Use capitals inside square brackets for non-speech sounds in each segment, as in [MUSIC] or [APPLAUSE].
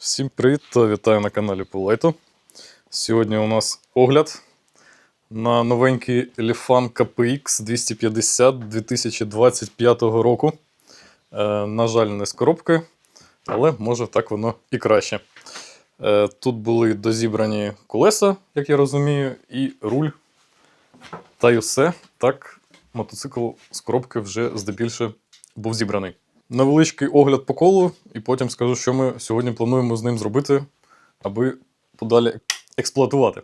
Всім привіт та вітаю на каналі Полайто. Сьогодні у нас огляд на новенький Elefant KPX 250 2025 року. Е, на жаль, не з коробки, але може так воно і краще. Е, тут були дозібрані колеса, як я розумію, і руль. Та й все. Так, мотоцикл з коробки вже здебільше був зібраний. Невеличкий огляд по колу, і потім скажу, що ми сьогодні плануємо з ним зробити, аби подалі експлуатувати.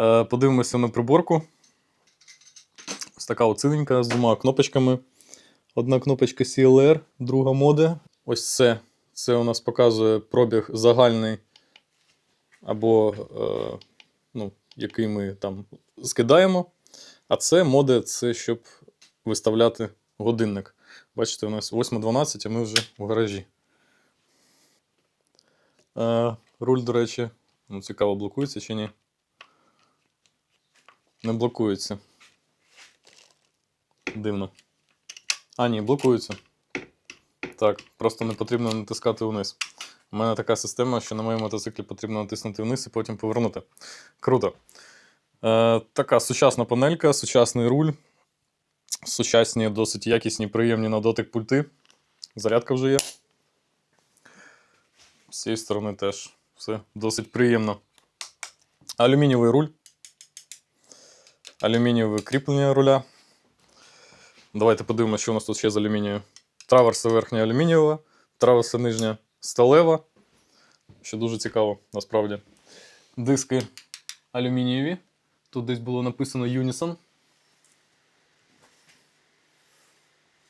Подивимося на приборку. Ось така оціненька з двома кнопочками. Одна кнопочка CLR, друга моди. Ось це. Це у нас показує пробіг загальний, або е, ну, який ми там скидаємо. А це моди, це щоб виставляти годинник. Бачите, у нас 8.12, а ми вже в гаражі. Е, руль, до речі, ну, цікаво, блокується чи ні. Не блокується. Дивно. А, ні, блокується. Так, просто не потрібно натискати вниз. У мене така система, що на моєму мотоциклі потрібно натиснути вниз і потім повернути. Круто. Е, така сучасна панелька, сучасний руль. Сучасні, досить якісні, приємні на дотик пульти. Зарядка вже є. З цієї сторони теж все досить приємно. Алюмінієвий руль алюмінієве кріплення руля. Давайте подивимося, що у нас тут ще з алюмінію. Траверса верхня алюмінієва, траверса нижня сталева. Що дуже цікаво, насправді. Диски алюмінієві. Тут десь було написано Unison.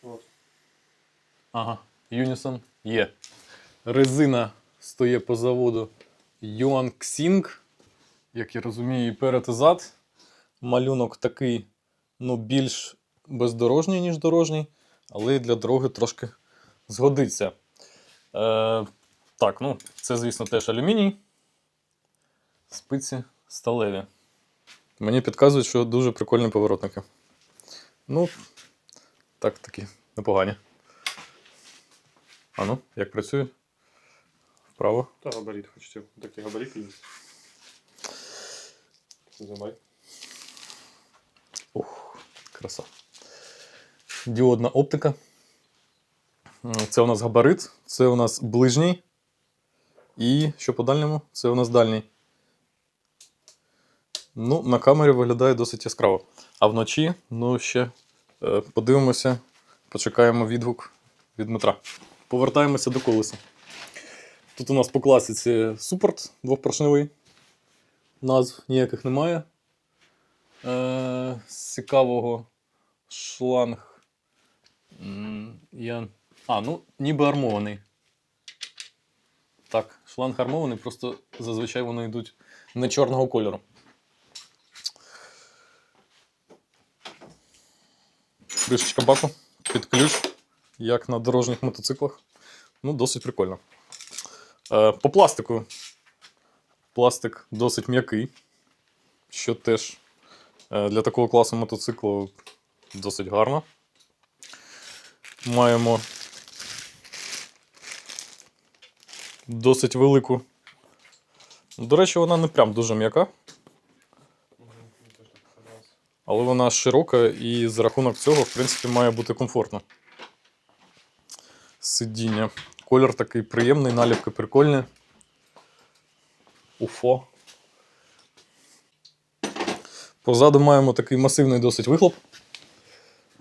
От. Ага, Unison є. Резина стоїть по заводу Yuanxing. Як я розумію, і перед і зад. Малюнок такий, ну, більш бездорожній, ніж дорожній, але для дороги трошки згодиться. Е, так, ну, це, звісно, теж алюміній. Спиці сталеві. Мені підказують, що дуже прикольні поворотники. Ну, так, такі непогані. А ну, як працює? Вправо. Та габарит хочете. Такі габарити є. Займай. Ух, краса. Діодна оптика. Це у нас габарит, це у нас ближній. І що по дальньому? Це у нас дальній. Ну, на камері виглядає досить яскраво. А вночі, ну, ще е, подивимося, почекаємо відгук від Дмитра. Повертаємося до колеса. Тут у нас по класиці супорт двохпоршневий. Назв ніяких немає. Е, з цікавого шланг. Я... А, ну, ніби армований. Так, шланг армований, просто зазвичай вони йдуть не чорного кольору. Кришечка баку під ключ, як на дорожніх мотоциклах. Ну, досить прикольно. Е, по пластику. Пластик досить м'який, що теж Для такого класу мотоциклу досить гарно. Маємо досить велику. До речі, вона не прям дуже м'яка, але вона широка і за рахунок цього, в принципі, має бути комфортно. Сидіння. Колір такий приємний, наліпки прикольні. Уфо. Позаду маємо такий масивний досить вихлоп.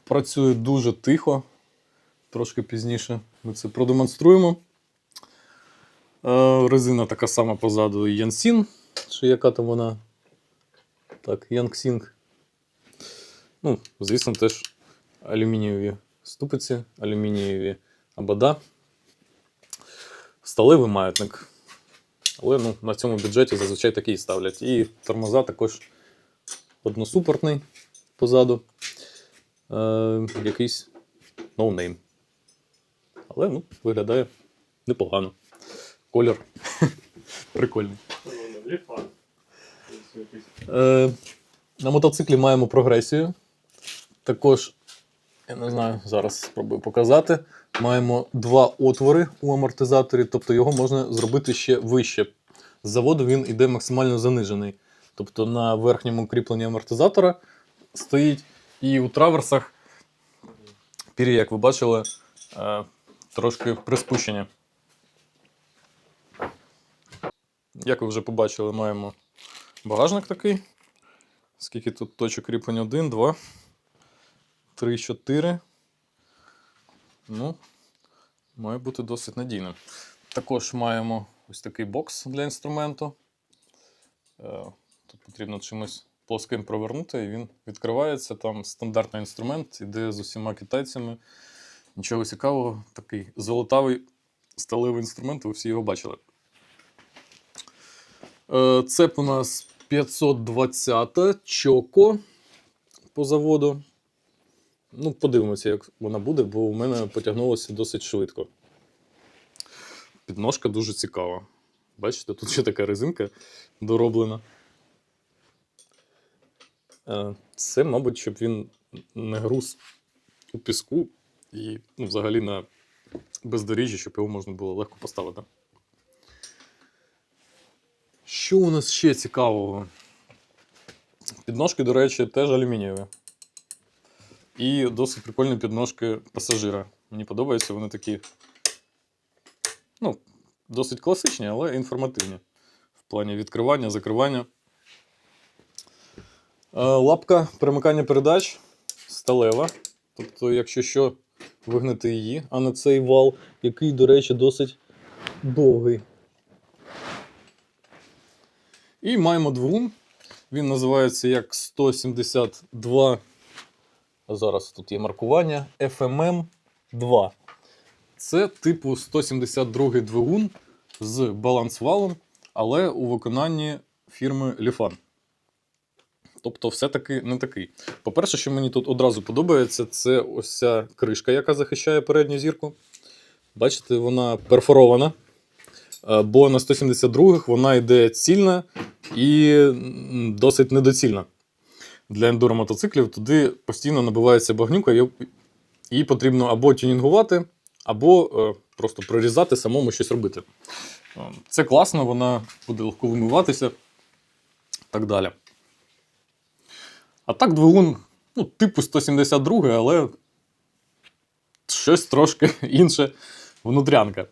Працює дуже тихо. Трошки пізніше ми це продемонструємо. Е, резина така сама позаду Янсін. Чи яка там вона? Так, Янгсінг. Ну, звісно, теж алюмінієві ступиці, алюмінієві абада. Сталевий маятник. Але ну, на цьому бюджеті зазвичай такий ставлять. І тормоза також односупортний позаду. е, якийсь ноунейм. Але ну, виглядає непогано. Колір [LAUGHS] прикольний. Е, на мотоциклі маємо прогресію. Також, я не знаю, зараз спробую показати. Маємо два отвори у амортизаторі, тобто його можна зробити ще вище. З заводу він іде максимально занижений. Тобто на верхньому кріпленні амортизатора стоїть, і у траверсах пір'я, як ви бачили, е, трошки приспущені. Як ви вже побачили, маємо багажник такий. Скільки тут точок кріплення? 1, 2, 3, 4. Ну, має бути досить надійним. Також маємо ось такий бокс для інструменту. Тут потрібно чимось плоским провернути, і він відкривається. Там стандартний інструмент, іде з усіма китайцями. Нічого цікавого, такий золотавий сталевий інструмент, ви всі його бачили. Е, Цеп у нас 520 чоко по заводу. Ну, подивимося, як вона буде, бо у мене потягнулося досить швидко. Підножка дуже цікава. Бачите, тут ще така резинка дороблена. Е, Це, мабуть, щоб він не груз у піску і ну, взагалі на бездоріжжі, щоб його можна було легко поставити. Що у нас ще цікавого? Підножки, до речі, теж алюмінієві. І досить прикольні підножки пасажира. Мені подобаються вони такі. Ну, досить класичні, але інформативні. В плані відкривання, закривання. Е, Лапка перемикання передач сталева. Тобто, якщо що, вигнати її, а не цей вал, який, до речі, досить довгий. І маємо двигун. Він називається як 172. Зараз тут є маркування FMM 2. Це типу 172 двигун з балансвалом, але у виконанні фірми Lifan. Тобто, все-таки не такий. По-перше, що мені тут одразу подобається, це ось ця кришка, яка захищає передню зірку. Бачите, вона перфорована. Е, Бо на 172-х вона йде цільна і досить недоцільна. Для ендуро мотоциклів туди постійно набивається багнюка, її потрібно або тюнінгувати, або е, просто прорізати, самому щось робити. Е, Це класно, вона буде легко вимиватися так далі. А так двигун, ну, типу 172, але щось трошки [LAUGHS] інше внутрянка.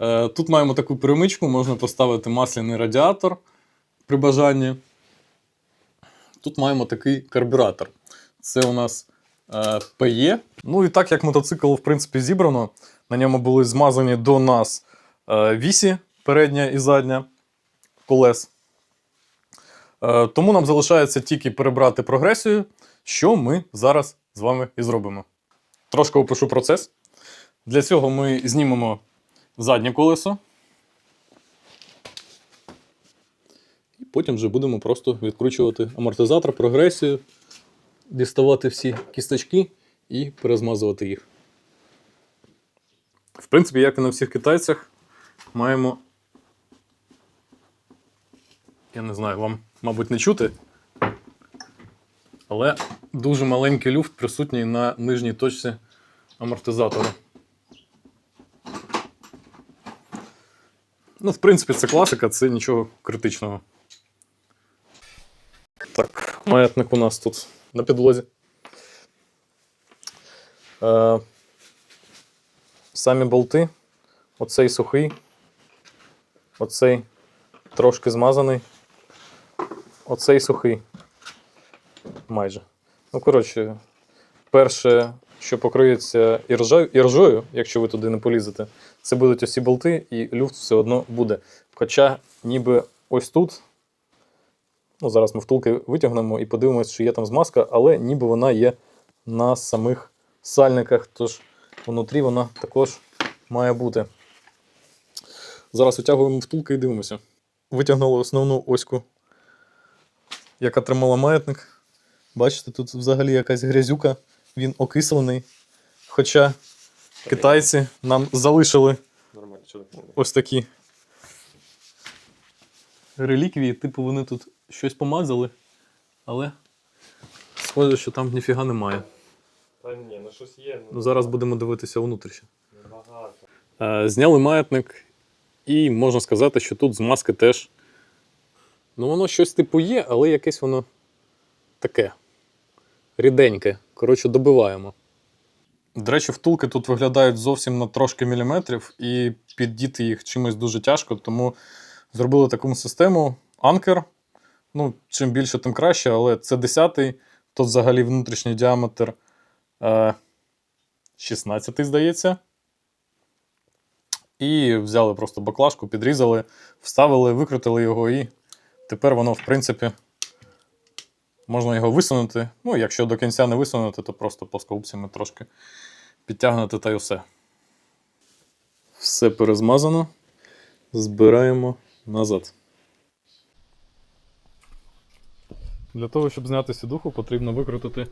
Е, Тут маємо таку перемичку, можна поставити масляний радіатор при бажанні. Тут маємо такий карбюратор. Це у нас е, PE. Ну і так як мотоцикл, в принципі, зібрано, на ньому були змазані до нас е, вісі передня і задня колес. Е, тому нам залишається тільки перебрати прогресію, що ми зараз з вами і зробимо. Трошки опишу процес. Для цього ми знімемо заднє колесо. І потім вже будемо просто відкручувати амортизатор, прогресію, діставати всі кісточки і перезмазувати їх. В принципі, як і на всіх китайцях, маємо. Я не знаю, вам, мабуть, не чути. Але дуже маленький люфт присутній на нижній точці амортизатора. Ну, в принципі, це класика, це нічого критичного. Так, маятник у нас тут на підлозі. Е, самі болти. Оцей сухий. Оцей трошки змазаний. Оцей сухий. Майже. Ну, коротше, перше, що покриється іржою, якщо ви туди не полізете, це будуть усі болти, і люфт все одно буде. Хоча, ніби ось тут. Ну, зараз ми втулки витягнемо і подивимося, чи є там змазка, але ніби вона є на самих сальниках, тож внутрі вона також має бути. Зараз витягуємо втулки і дивимося. Витягнули основну оську, яка тримала маятник. Бачите, тут взагалі якась грязюка він окислений. Хоча китайці нам залишили ось такі реліквії, типу вони тут щось помазали, але схоже, що там ніфіга немає. Та ні, ну щось є. Ну, зараз будемо дивитися внутрішнє. Небагато. Е, Зняли маятник, і можна сказати, що тут змазки теж. Ну, воно щось типу є, але якесь воно таке. Ріденьке. Коротше, добиваємо. До речі, втулки тут виглядають зовсім на трошки міліметрів, і піддіти їх чимось дуже тяжко, тому зробили таку систему анкер. Ну, чим більше, тим краще, але це 10-й, тут взагалі внутрішній діаметр е, 16, здається. І взяли просто баклажку, підрізали, вставили, викрутили його, і тепер воно, в принципі, можна його висунути. Ну, якщо до кінця не висунути, то просто плоскогубцями трошки підтягнути та й усе. Все перезмазано. Збираємо назад. Для того, щоб зняти сідуху, потрібно викрутити,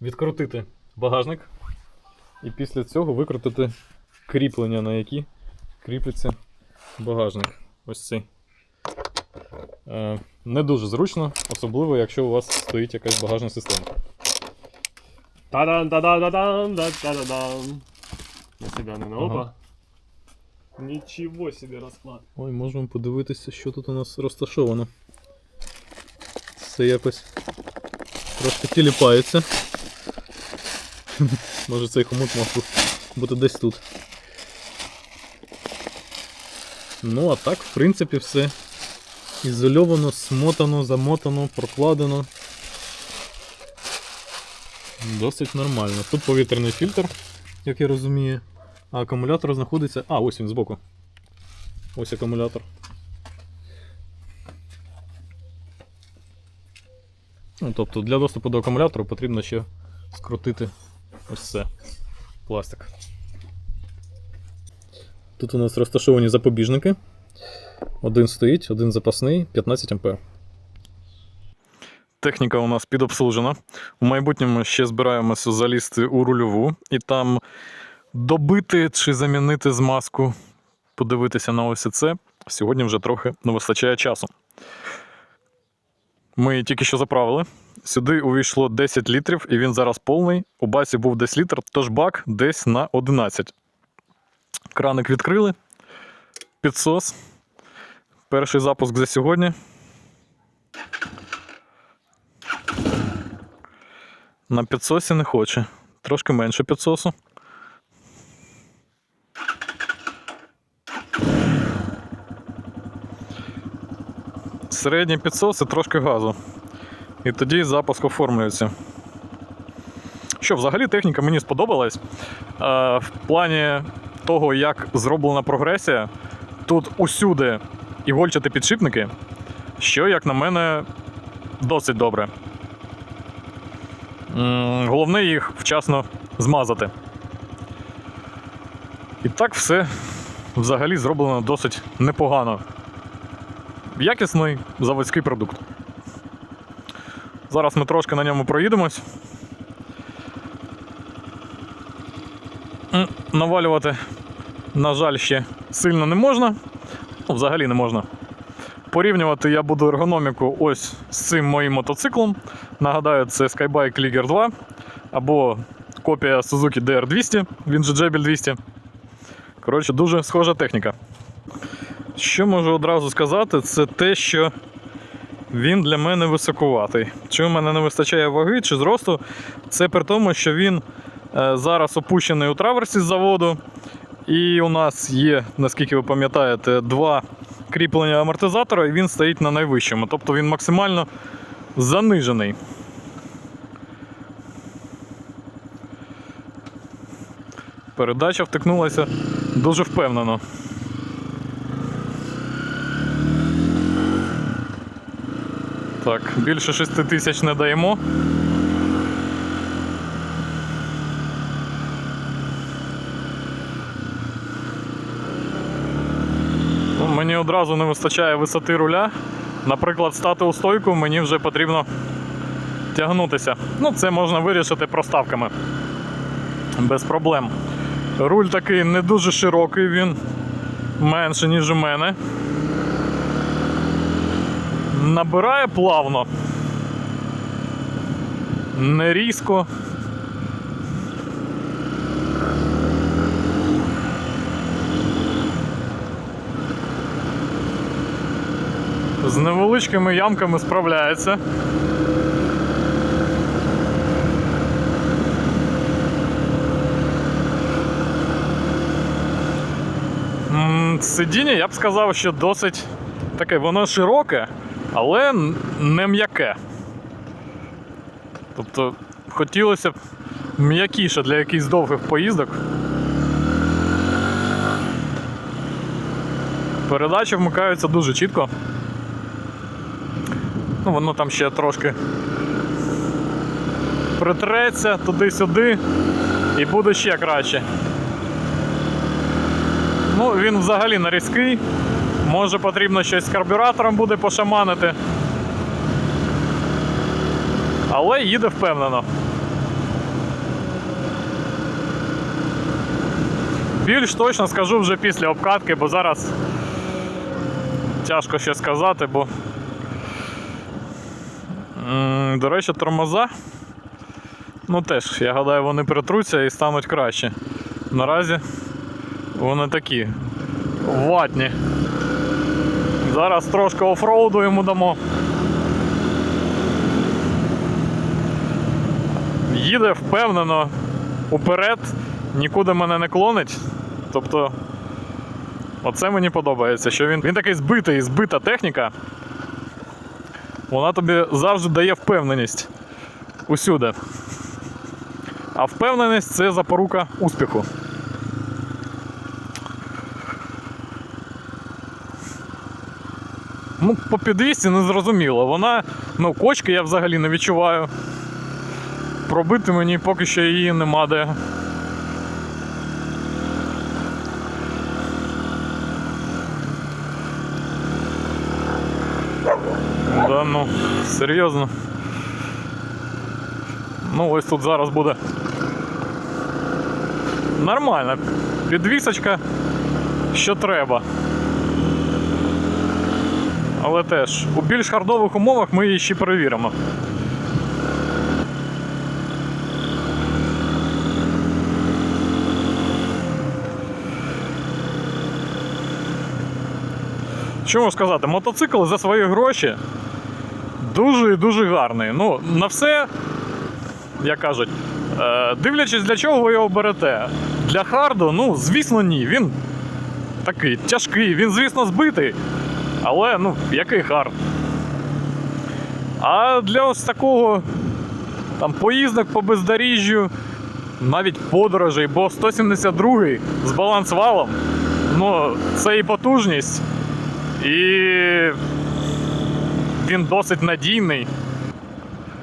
відкрутити багажник. І після цього викрутити кріплення, на які кріпиться багажник. Ось цей. Е, не дуже зручно, особливо, якщо у вас стоїть якась багажна система. Та-дан, та-дан, та-дан, та-да-дан. На себя не на Ага. опа. Ничего себе расклад. Ой, можемо подивитися, що тут у нас розташовано. Це якось трошки тіліпається. [LAUGHS] Може цей хомут мав бути десь тут. Ну, а так, в принципі, все ізольовано, смотано, замотано, прокладено. Досить нормально. Тут повітряний фільтр, як я розумію. А акумулятор знаходиться. А, ось він збоку. Ось акумулятор. Ну, тобто для доступу до акумулятору потрібно ще скрутити ось це. Пластик. Тут у нас розташовані запобіжники. Один стоїть, один запасний, 15 А. Техніка у нас підобслужена. У майбутньому ще збираємося залізти у рульову і там добити чи замінити змазку подивитися на ось це. Сьогодні вже трохи не вистачає часу. Ми тільки що заправили. Сюди увійшло 10 літрів, і він зараз повний. У баці був десь літр, тож бак десь на 11. Краник відкрили. Підсос. Перший запуск за сьогодні. На підсосі не хоче. Трошки менше підсосу. Середній підсос і трошки газу. І тоді запуск оформлюється. Що, взагалі техніка мені сподобалась. Е, в плані того, як зроблена прогресія, тут усюди ігольчаті підшипники, що, як на мене, досить добре. Головне їх вчасно змазати. І так все взагалі зроблено досить непогано якісний заводський продукт. Зараз ми трошки на ньому проїдемось. Навалювати, на жаль, ще сильно не можна. Ну, взагалі не можна. Порівнювати я буду ергономіку ось з цим моїм мотоциклом. Нагадаю, це Skybike Liger 2 або копія Suzuki DR200, він же Jebel 200. Коротше, дуже схожа техніка. Що можу одразу сказати, це те, що він для мене високуватий. Чи в мене не вистачає ваги чи зросту, це при тому, що він е, зараз опущений у траверсі з заводу. І у нас є, наскільки ви пам'ятаєте, два кріплення амортизатора, і він стоїть на найвищому. Тобто він максимально занижений. Передача втикнулася дуже впевнено. Так, більше 6 тисяч не даємо. Ну, Мені одразу не вистачає висоти руля. Наприклад, стати у стойку мені вже потрібно тягнутися. Ну, це можна вирішити проставками. Без проблем. Руль такий не дуже широкий, він менше, ніж у мене. Набирає плавно. Не різко. З невеличкими ямками справляється. Сидіння, я б сказав, що досить таке, воно широке, але не м'яке. Тобто хотілося б м'якіше для якихось довгих поїздок. Передачі вмикаються дуже чітко. Ну, воно там ще трошки притреться туди-сюди і буде ще краще. Ну, він взагалі не різкий. Може потрібно щось з карбюратором буде пошаманити. Але їде впевнено. Більш точно скажу вже після обкатки, бо зараз тяжко ще сказати, бо. М, До речі, тормоза. Ну теж, я гадаю, вони притруться і стануть краще. Наразі вони такі ватні. Зараз трошки офроуду йому дамо. Їде впевнено уперед, нікуди мене не клонить. Тобто, оце мені подобається, що він, він такий збитий, збита техніка. Вона тобі завжди дає впевненість усюди. А впевненість це запорука успіху. Ну, по підвісці не зрозуміло. Вона, ну, кочки я взагалі не відчуваю. Пробити мені поки що її нема де. Да, ну, серйозно. Ну, ось тут зараз буде. Нормально. Підвісочка, що треба. Але теж у більш хардових умовах ми її ще перевіримо. Що можу сказати? Мотоцикл за свої гроші дуже і дуже гарний. Ну, на все, як кажуть, е, дивлячись, для чого ви його берете. Для харду, ну, звісно, ні. Він такий тяжкий, він, звісно, збитий. Але ну, який хард? А для ось такого там поїздок по бездоріжжю, навіть подорожей, бо 172 з балансвалом, ну, це і потужність, і він досить надійний.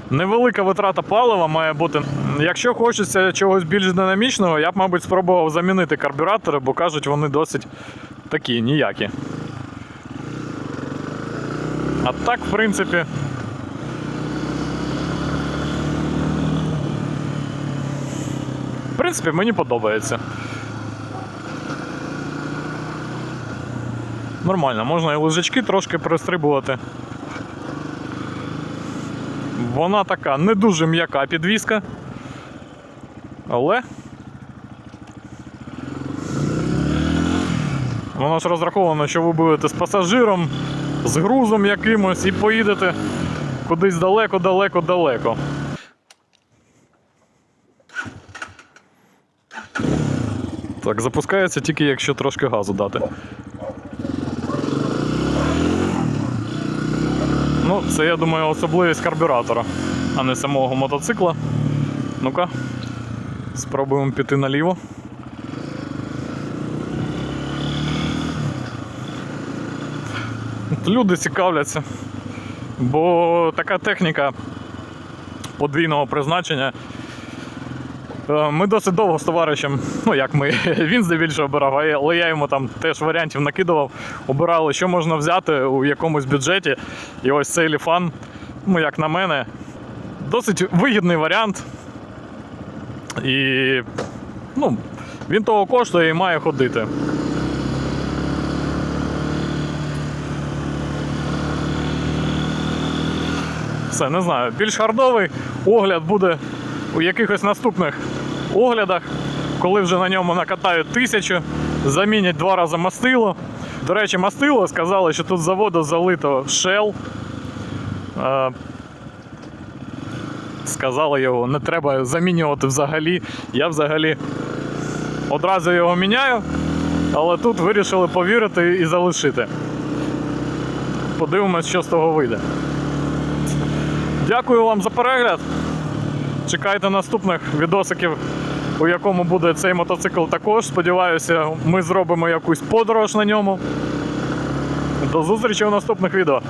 Невелика витрата палива має бути. Якщо хочеться чогось більш динамічного, я б, мабуть, спробував замінити карбюратори, бо кажуть, вони досить такі ніякі. А так, в принципі. В принципі, мені подобається. Нормально, можна і лежачки трошки перестрибувати. Вона така не дуже м'яка підвіска. Але. Воно ж розраховано, що ви будете з пасажиром, з грузом якимось і поїдете кудись далеко-далеко-далеко. Так, запускається тільки якщо трошки газу дати. Ну, це, я думаю, особливість карбюратора, а не самого мотоцикла. Ну-ка, спробуємо піти наліво. Люди цікавляться, бо така техніка подвійного призначення. Е, Ми досить довго з товаришем, ну як ми, [LAUGHS] він здебільшого обирав, але я йому там теж варіантів накидував, обирали, що можна взяти у якомусь бюджеті. І ось цей ліфан, ну як на мене, Досить вигідний варіант. І ну, він того коштує і має ходити. Все, не знаю. Більш хардовий огляд буде у якихось наступних оглядах, коли вже на ньому накатають тисячу, замінять два рази мастило. До речі, мастило сказали, що тут заводу залито Shell. Е, Сказали його, не треба замінювати взагалі. Я взагалі одразу його міняю, але тут вирішили повірити і залишити. Подивимось, що з того вийде. Дякую вам за перегляд. Чекайте наступних відосиків, у якому буде цей мотоцикл також. Сподіваюся, ми зробимо якусь подорож на ньому. До зустрічі у наступних відео.